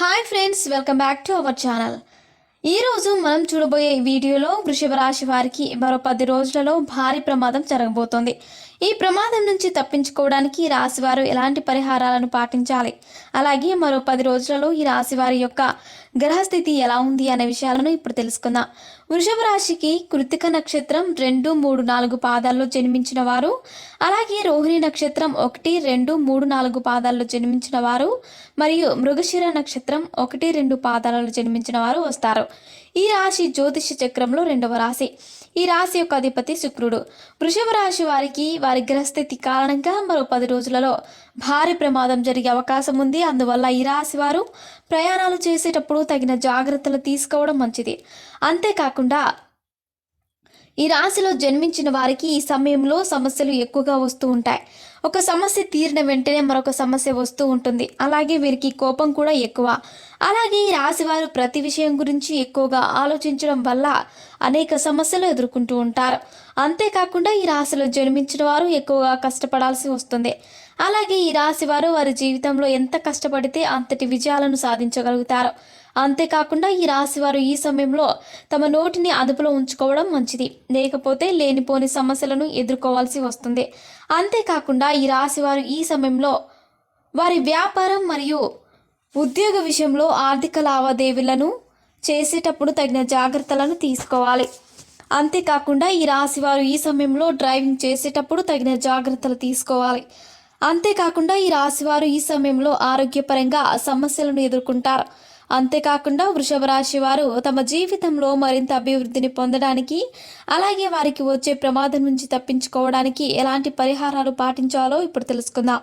Hi friends welcome back to our channel. ఈరోజు మనం చూడబోయే వీడియోలో వృషభ రాశి వారికి మరో పది రోజులలో భారీ ప్రమాదం జరగబోతోంది. ఈ ప్రమాదం నుంచి తప్పించుకోవడానికి ఈ రాశి వారు ఎలాంటి పరిహారాలను పాటించాలి? అలాగే మరో పది రోజులలో ఈ రాశి వారి యొక్క గ్రహస్థితి ఎలా ఉంది అనే విషయాలను ఇప్పుడు తెలుసుకుందాం. వృషభ రాశికి కృతిక నక్షత్రం రెండు మూడు నాలుగు పాదాల్లో జన్మించిన వారు. అలాగే రోహిణి నక్షత్రం ఒకటి రెండు మూడు నాలుగు పాదాల్లో జన్మించిన వారు. మరియు మృగశిర నక్షత్రం ఒకటి రెండు పాదాలలో జన్మించిన వారు వస్తారు. ఈ రాశి జ్యోతిష చక్రంలో రెండవ రాశి. ఈ రాశి యొక్క అధిపతి శుక్రుడు. వృషభ రాశి వారికి వారి గ్రహస్థితి కారణంగా మరో పది రోజులలో భారీ ప్రమాదం జరిగే అవకాశం ఉంది. అందువల్ల ఈ రాశి వారు ప్రయాణాలు చేసేటప్పుడు తగిన జాగ్రత్తలు తీసుకోవడం మంచిది. అంతేకాకుండా ఈ రాశిలో జన్మించిన వారికి ఈ సమయంలో సమస్యలు ఎక్కువగా వస్తూ ఉంటాయి. ఒక సమస్య తీరిన వెంటనే మరొక సమస్య వస్తూ ఉంటుంది. అలాగే వీరికి కోపం కూడా ఎక్కువ. అలాగే ఈ రాశి వారు ప్రతి విషయం గురించి ఎక్కువగా ఆలోచించడం వల్ల అనేక సమస్యలు ఎదుర్కొంటూ ఉంటారు. అంతేకాకుండా ఈ రాశిలో జన్మించిన వారు ఎక్కువగా కష్టపడాల్సి వస్తుంది. అలాగే ఈ రాశి వారు వారి జీవితంలో ఎంత కష్టపడితే అంతటి విజయాలను సాధించగలుగుతారు. అంతేకాకుండా ఈ రాశి వారు ఈ సమయంలో తమ నోటిని అదుపులో ఉంచుకోవడం మంచిది. లేకపోతే లేనిపోని సమస్యలను ఎదుర్కోవాల్సి వస్తుంది. అంతేకాకుండా ఈ రాశి వారు ఈ సమయంలో వారి వ్యాపారం మరియు ఉద్యోగ విషయంలో ఆర్థిక లావాదేవీలను చేసేటప్పుడు తగిన జాగ్రత్తలను తీసుకోవాలి. అంతేకాకుండా ఈ రాశి వారు ఈ సమయంలో డ్రైవింగ్ చేసేటప్పుడు తగిన జాగ్రత్తలు తీసుకోవాలి. అంతేకాకుండా ఈ రాశివారు ఈ సమయంలో ఆరోగ్యపరంగా సమస్యలను ఎదుర్కొంటారు. అంతేకాకుండా వృషభ రాశి వారు తమ జీవితంలో మరింత అభివృద్ధిని పొందడానికి అలాగే వారికి వచ్చే ప్రమాదం నుంచి తప్పించుకోవడానికి ఎలాంటి పరిహారాలు పాటించాలో ఇప్పుడు తెలుసుకుందాం.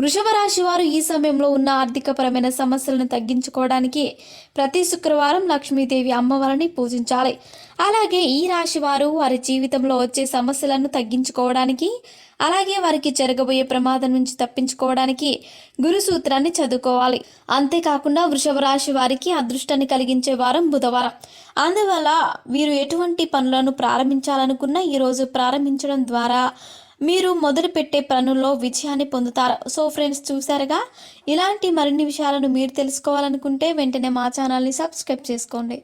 వృషభ రాశి వారు ఈ సమయంలో ఉన్న ఆర్థికపరమైన సమస్యలను తగ్గించుకోవడానికి ప్రతి శుక్రవారం లక్ష్మీదేవి అమ్మవారిని పూజించాలి. అలాగే ఈ రాశి వారు వారి జీవితంలో వచ్చే సమస్యలను తగ్గించుకోవడానికి అలాగే వారికి జరగబోయే ప్రమాదం నుంచి తప్పించుకోవడానికి గురు సూత్రాన్ని చదువుకోవాలి. అంతేకాకుండా వృషభ రాశి వారికి అదృష్టాన్ని కలిగించే వారం బుధవారం. అందువల్ల వీరు ఎటువంటి పనులను ప్రారంభించాలనుకున్నా ఈరోజు ప్రారంభించడం ద్వారా మీరు మొదలుపెట్టే పనుల్లో విజయాన్ని పొందుతారు? సో ఫ్రెండ్స్ చూసారుగా ఇలాంటి మరిన్ని విషయాలను మీరు తెలుసుకోవాలనుకుంటే వెంటనే మా ఛానల్ని సబ్స్క్రైబ్ చేసుకోండి.